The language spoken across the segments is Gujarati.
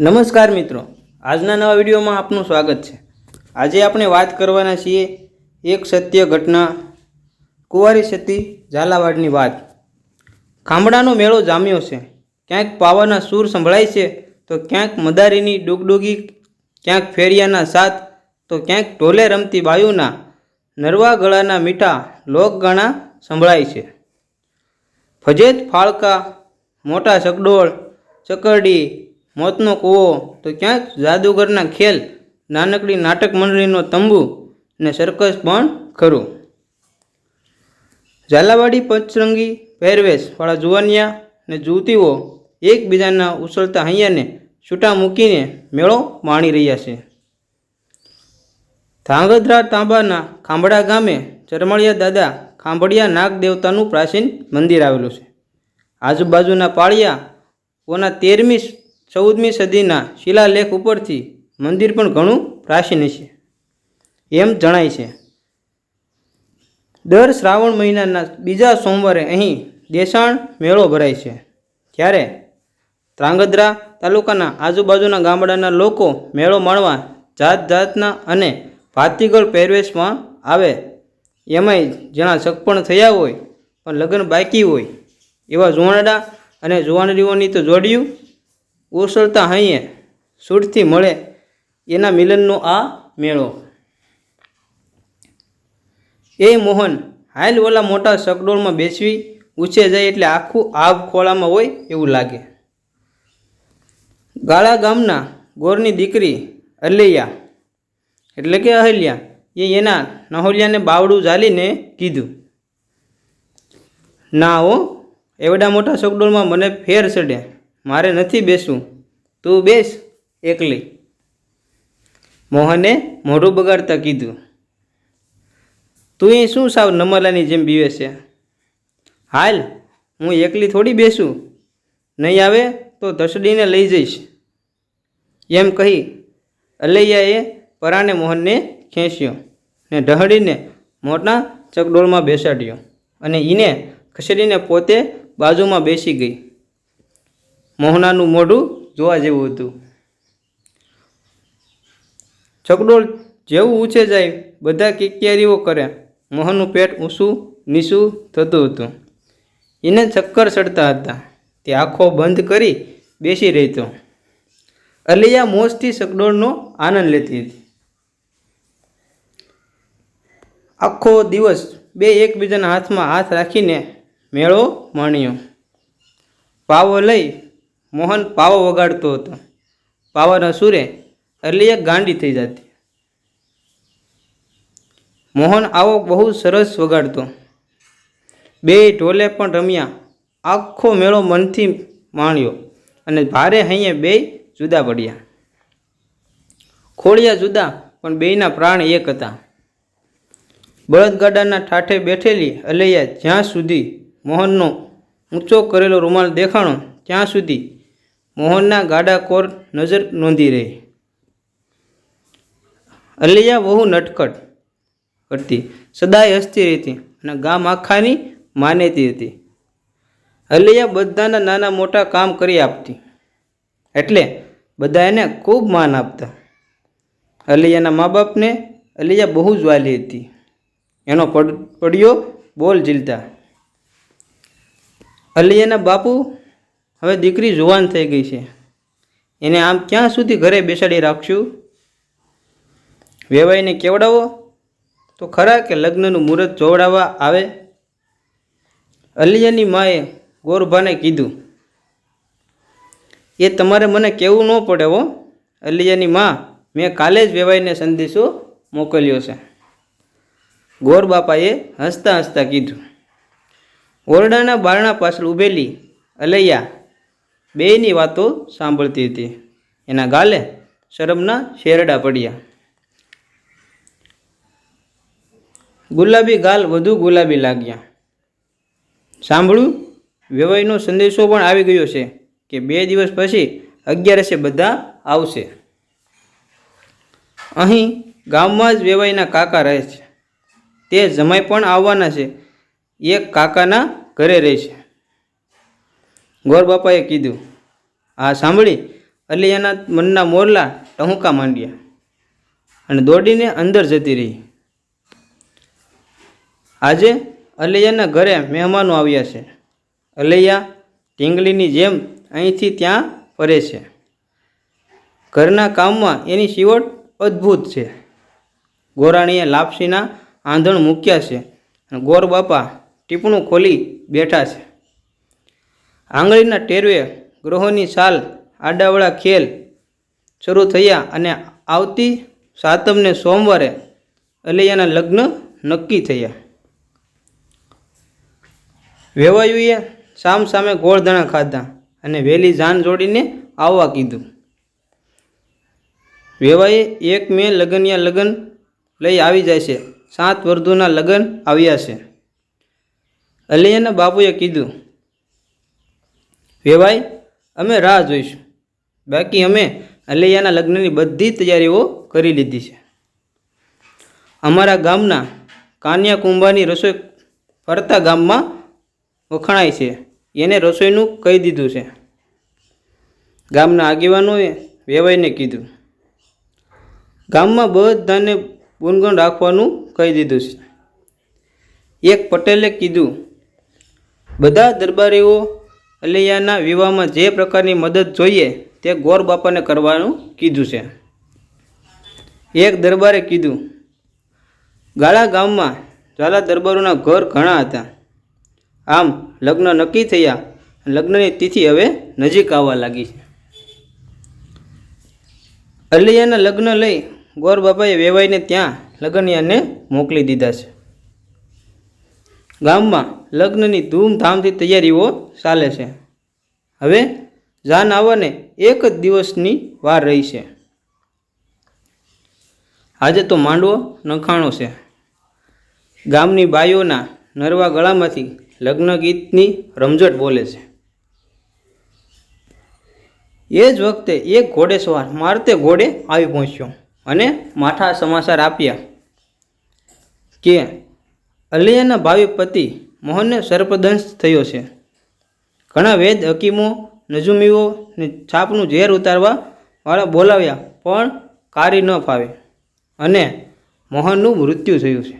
નમસ્કાર મિત્રો. આજના નવા વિડીયોમાં આપનું સ્વાગત છે. આજે આપણે વાત કરવાના છીએ એક સત્ય ઘટના, કુંવારી સતી ઝાલાવાડની વાત. ખાંભડાનો મેળો જામ્યો છે. ક્યાંક પાવાના સૂર સંભળાય છે, તો ક્યાંક મદારીની ડુગડુગી, ક્યાંક ફેરિયાના સાથ, તો ક્યાંક ઢોલે રમતી બાયુના નરવા ગળાના મીઠા લોકગાણા સંભળાય છે. ફજેત ફાળકા, મોટા ચકડોળ ચકરડી મોતનો કૂવો, તો ક્યાંક જાદુગરના ખેલ, નાનકડી નાટક મંડળીનો તંબુ ને સર્કસ પણ ખરું. ઝાલાવાડી, પંચરંગી પહેરવેશવાળા જુવાનિયા ને જુવતીઓ એકબીજાના ઉછળતા હૈયાને છૂટા મૂકીને મેળો માણી રહ્યા છે. ધાંગધ્રા તાંબાના ખાંભડા ગામે ચરમળિયા દાદા ખાંભડિયા નાગ દેવતાનું પ્રાચીન મંદિર આવેલું છે. આજુબાજુના પાળિયા ઓના તેરમી ચૌદમી સદીના શિલાલેખ ઉપરથી મંદિર પણ ઘણું પ્રાચીન છે, એમ જણાય છે. દર શ્રાવણ મહિનાના બીજા સોમવારે અહીં દેસાણ મેળો ભરાય છે ત્યારે ત્રાંગધ્રા તાલુકાના આજુબાજુના ગામડાના લોકો મેળો માણવા જાત જાતના અને ભાતીગળ પહેરવેશમાં આવે, એમાંય જેના સગપણ થયા હોય પણ લગ્ન બાકી હોય, એવા જુવાનડા અને જુવાનરીઓની તો જોડિયું ઉછળતા હૈયે સૂટથી મળે એના મિલનનો આ મેળો. એ મોહન હાલ ઓલા મોટા સગડોળમાં બેસવી ઊંચે જાય એટલે આખું આબ ખોળામાં હોય એવું લાગે. ગાળા ગામના ગોરની દીકરી અલૈયા એટલે કે અહલ્યા, એ એના નહોલિયાને બાવડું ઝાલીને કીધું, ના હો, એવડા મોટા સગડોળમાં મને ફેર ચડે. મારે નથી બેસવું. તું બેસ, એકલી. મોહને મોઢું બગાડતા કીધું. તું એ શું સાવ નમલાની જેમ બીવે છે? હાલ, હું એકલી થોડી બેસું. નહીં આવે તો ધસડીને લઈ જઈશ. એમ કહી અલૈયાએ પરાણે મોહનને ખેંચ્યો ને ઢહડીને મોટા ચકડોળમાં બેસાડ્યો અને એને ખસેડીને પોતે બાજુમાં બેસી ગઈ. મોહનાનું મોઢું જોવા જેવું હતું. છકડોળ જેવું ઊંચે જાય, બધા કિકિયારીઓ કરે. મોહનનું પેટ ઊંચું નીચું થતું હતું. એને ચક્કર ચડતા હતા. તે આંખો બંધ કરી બેસી રહેતો. અલિયા મોજથી ચકડોળનો આનંદ લેતી હતી. આખો દિવસ બે એકબીજાના હાથમાં હાથ રાખીને મેળો માણ્યો. પાવો લઈ મોહન પાવો વગાડતો હતો. પાવાના સૂરે અલિયા ગાંડી થઈ જતી. મોહન આવો બહુ સરસ વગાડતો. બે ઢોલે પણ રમ્યા. આખો મેળો મનથી માણ્યો અને ભારે હૈયે બે જુદા પડ્યા. ખોળિયા જુદા, પણ બેયના પ્રાણ એક હતા. બળદગાડાના ઠાઠે બેઠેલી અલૈયા જ્યાં સુધી મોહનનો ઊંચો કરેલો રૂમાલ દેખાણો, ત્યાં સુધી મોહનના ગાડા કોર નજર નોંધી રહી. અલિયા બહુ નટખટ કરતી સદાય હસતી રહેતી અને ગામ આખાની માનેતી હતી. અલૈયા બધાના નાના મોટા કામ કરી આપતી. એટલે બધા એને ખૂબ માન આપતા. અલિયાના મા બાપને અલિયા બહુ જ વાલી હતી. એનો પડ, પડ્યો બોલ ઝીલતા. અલિયાના બાપુ હવે દીકરી જુવાન થઈ ગઈ છે. એને આમ ક્યાં સુધી ઘરે બેસાડી રાખશું? વેવાઈને કેવડાવો? તો ખરા કે લગ્નનું મુહૂર્ત જોવડાવવા આવે? અલિયાની માએ ગોરભાને કીધું, એ તમારે મને કહેવું ન પડે હો, અલિયાની મા. મેં કાલે જ વેવાઈને સંદેશો મોકલ્યો છે. ગોર બાપાએ હસતા હસતા કીધું, ઓરડાના બારણા પાછળ ઊભેલી અલૈયા બેયની વાતો સાંભળતી હતી. એના ગાલે શરમના શેરડા પડ્યા. ગુલાબી ગાલ વધુ ગુલાબી લાગ્યા. સાંભળ્યું? વેવાઈનો સંદેશો પણ આવી ગયો છે કે બે દિવસ પછી અગિયારસે બધા આવશે. અહીં ગામમાં જ વેવાઈના કાકા રહે છે. તે જમાઈ પણ આવવાના છે. એક કાકાના ઘરે રહે છે. ગોર બાપાએ કીધું આ સાંભળી, અલૈયાના મનના મોરલા ટહુકા માંડ્યા અને દોડીને અંદર જતી રહી. આજે અલૈયાના ઘરે મહેમાનો આવ્યા છે. અલૈયા ઢીંગલીની જેમ અહીંથી ત્યાં ફરે છે. ઘરના કામમાં એની શિવટ અદ્ભુત છે. ગોરાણીએ લાપસીના આંધણ મૂક્યા છે અને ગોર બાપા ટીપણું ખોલી બેઠા છે. આંગળીના ટેરવે ગ્રહોની સાલ, આડાવળા ખેલ શરૂ થયા અને આવતી સાતમને સોમવારે અલૈયાના લગ્ન નક્કી થયા. વેવાયુએ સામ સામે ગોળધણા ખાધા અને વહેલી જાન જોડીને આવવા કીધું. વેવાએ એક મે લગનિયા લગ્ન લઈ આવી જાય છે. સાત વર્ધુના લગ્ન આવ્યા છે. અલૈયાના બાપુએ કીધું વેવાય અમે રાહ જોઈશું. બાકી અમે અલૈયાના લગ્નની બધી તૈયારીઓ કરી લીધી છે. અમારા ગામના કાન્યા કુંભાની રસોઈ ફરતા ગામમાં વખણાય છે. એને રસોઈનું કહી દીધું છે. ગામના આગેવાનોએ વેવાઈને કીધું. ગામમાં બધાને ગુણગણ રાખવાનું કહી દીધું છે. એક પટેલે કીધું, બધા દરબારીઓ અલૈયાના વિવાહમાં જે પ્રકારની મદદ જોઈએ તે ગોર બાપાને કરવાનું કીધું છે. એક દરબારે કીધું, ગાળા ગામમાં ઝાલા દરબારોના ઘર ઘણા હતા. આમ લગ્ન નક્કી થયા. લગ્નની તિથિ હવે નજીક આવવા લાગી છે. અલૈયાના લગ્ન લઈ ગોર બાપાએ વેવાઈને ત્યાં લગ્નિયાને મોકલી દીધા છે. ગામમાં લગ્નની ધૂમધામથી તૈયારીઓ ચાલે છે. હવે જાન આવવાને એક જ દિવસની વાર રહી છે. આજે તો માંડવો નખાણો છે. ગામની બાઈઓના નરવા ગળામાંથી લગ્ન ગીતની રમઝટ બોલે છે. એ જ વખતે એક ઘોડેસવાર મારતે ઘોડે આવી પહોંચ્યો અને માઠા સમાચાર આપ્યા કે અલૈયાના ભાવિ પતિ મોહનને સર્પદંશ થયો છે. ઘણા વેદ હકીમો, નજુમીઓ ને છાપનું ઝેર ઉતારવા વાળા બોલાવ્યા, પણ કારી ન ફાવે અને મોહનનું મૃત્યુ થયું છે.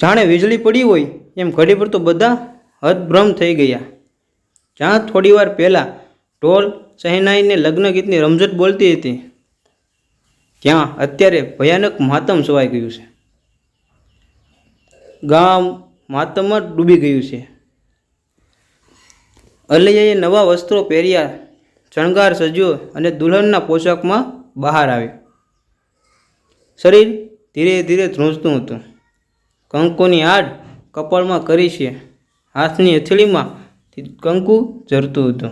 જાણે વીજળી પડી હોય એમ ઘડી પર તો બધા હદભ્રમ થઈ ગયા. જ્યાં થોડીવાર પહેલાં ઢોલ સહેનાઈને લગ્ન ગીતની રમઝટ બોલતી હતી, ત્યાં અત્યારે ભયાનક માતમ સવાઈ ગયું છે. ગામ માતમમાં ડૂબી ગયું છે. અલૈયાએ નવા વસ્ત્રો પહેર્યા, શણગાર સજ્યો અને દુલ્હનના પોશાકમાં બહાર આવ્યો. શરીર ધીરે ધીરે ધ્રુજતું હતું. કંકુની આડ કપાળમાં કરી છે. હાથની હથેળીમાં કંકુ ઝરતું હતું.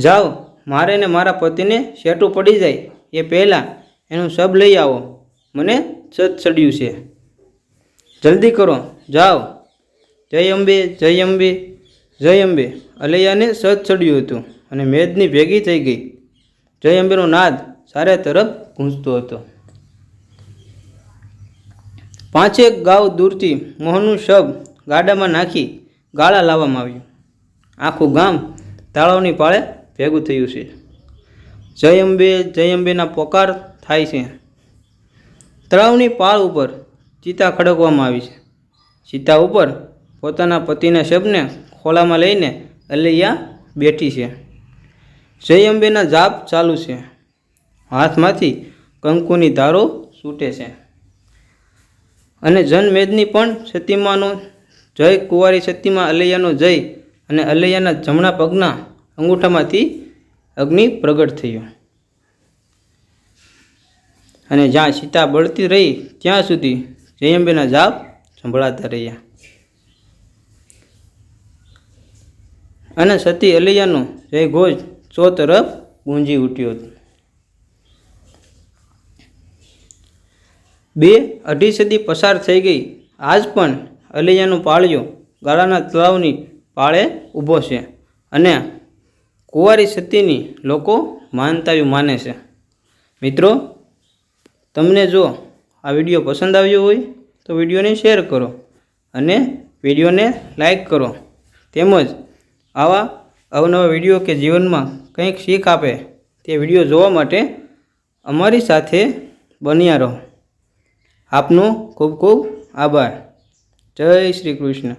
જાઓ, મારે ને મારા પતિને શેટું પડી જાય. એ પહેલાં એનું સબ લઈ આવો. મને સત ચડ્યું છે. જલ્દી કરો. જાઓ. જય અંબે જય અંબે જય અંબે. અલૈયાને સત ચડ્યું હતું અને મેદની ભેગી થઈ ગઈ. જય અંબેનો નાદ સારે તરફ ગૂંજતો હતો. પાંચેક ગાવ દૂરથી મોહનનું શબ ગાડામાં નાખી ગાળા લાવવામાં આવ્યું. આખું ગામ તાળાવની પાળે ભેગું થયું છે. જય અંબે, જય અંબેના પોકાર થાય છે. તળાવની પાળ ઉપર ચિતા ખડકવામાં આવી છે. ચિતા ઉપર પોતાના પતિના શબને ખોલામાં લઈને અલૈયા બેઠી છે. જય અંબેના જાપ ચાલુ છે. હાથમાંથી કંકુની ધારો છૂટે છે. અને જનમેદની પણ સતીમાનો જય, કુંવારી સતીમાં અલૈયાનો જય અને અલૈયાના જમણા પગના અંગૂઠામાંથી અગ્નિ પ્રગટ થયો. અને જ્યાં સીતા બળતી રહી, ત્યાં સુધી જયંબેના જાપ સંભળાતા રહ્યા. અને સતી અલૈયાનો જય ઘોષ ચો તરફ ગુંજી ઉઠ્યો હતો. બે અઢી સદી પસાર થઈ ગઈ. આજ પણ અલૈયાનો પાળિયો ગાળાના તળાવની પાળે ઊભો છે અને કુંવારી સતીની લોકો માનતાયું માને છે. મિત્રો તમને જો આ વીડિયો પસંદ આવ્યો હોય તો વિડીયોને શેર કરો અને વિડીયોને લાઈક કરો. તેમજ આવા અવનવા વીડિયો કે જીવનમાં કંઈક શીખ આપે તે વીડિયો જોવા માટે અમારી સાથે બન્યા રહો. આપનો ખૂબ ખૂબ આભાર. જય શ્રી કૃષ્ણ.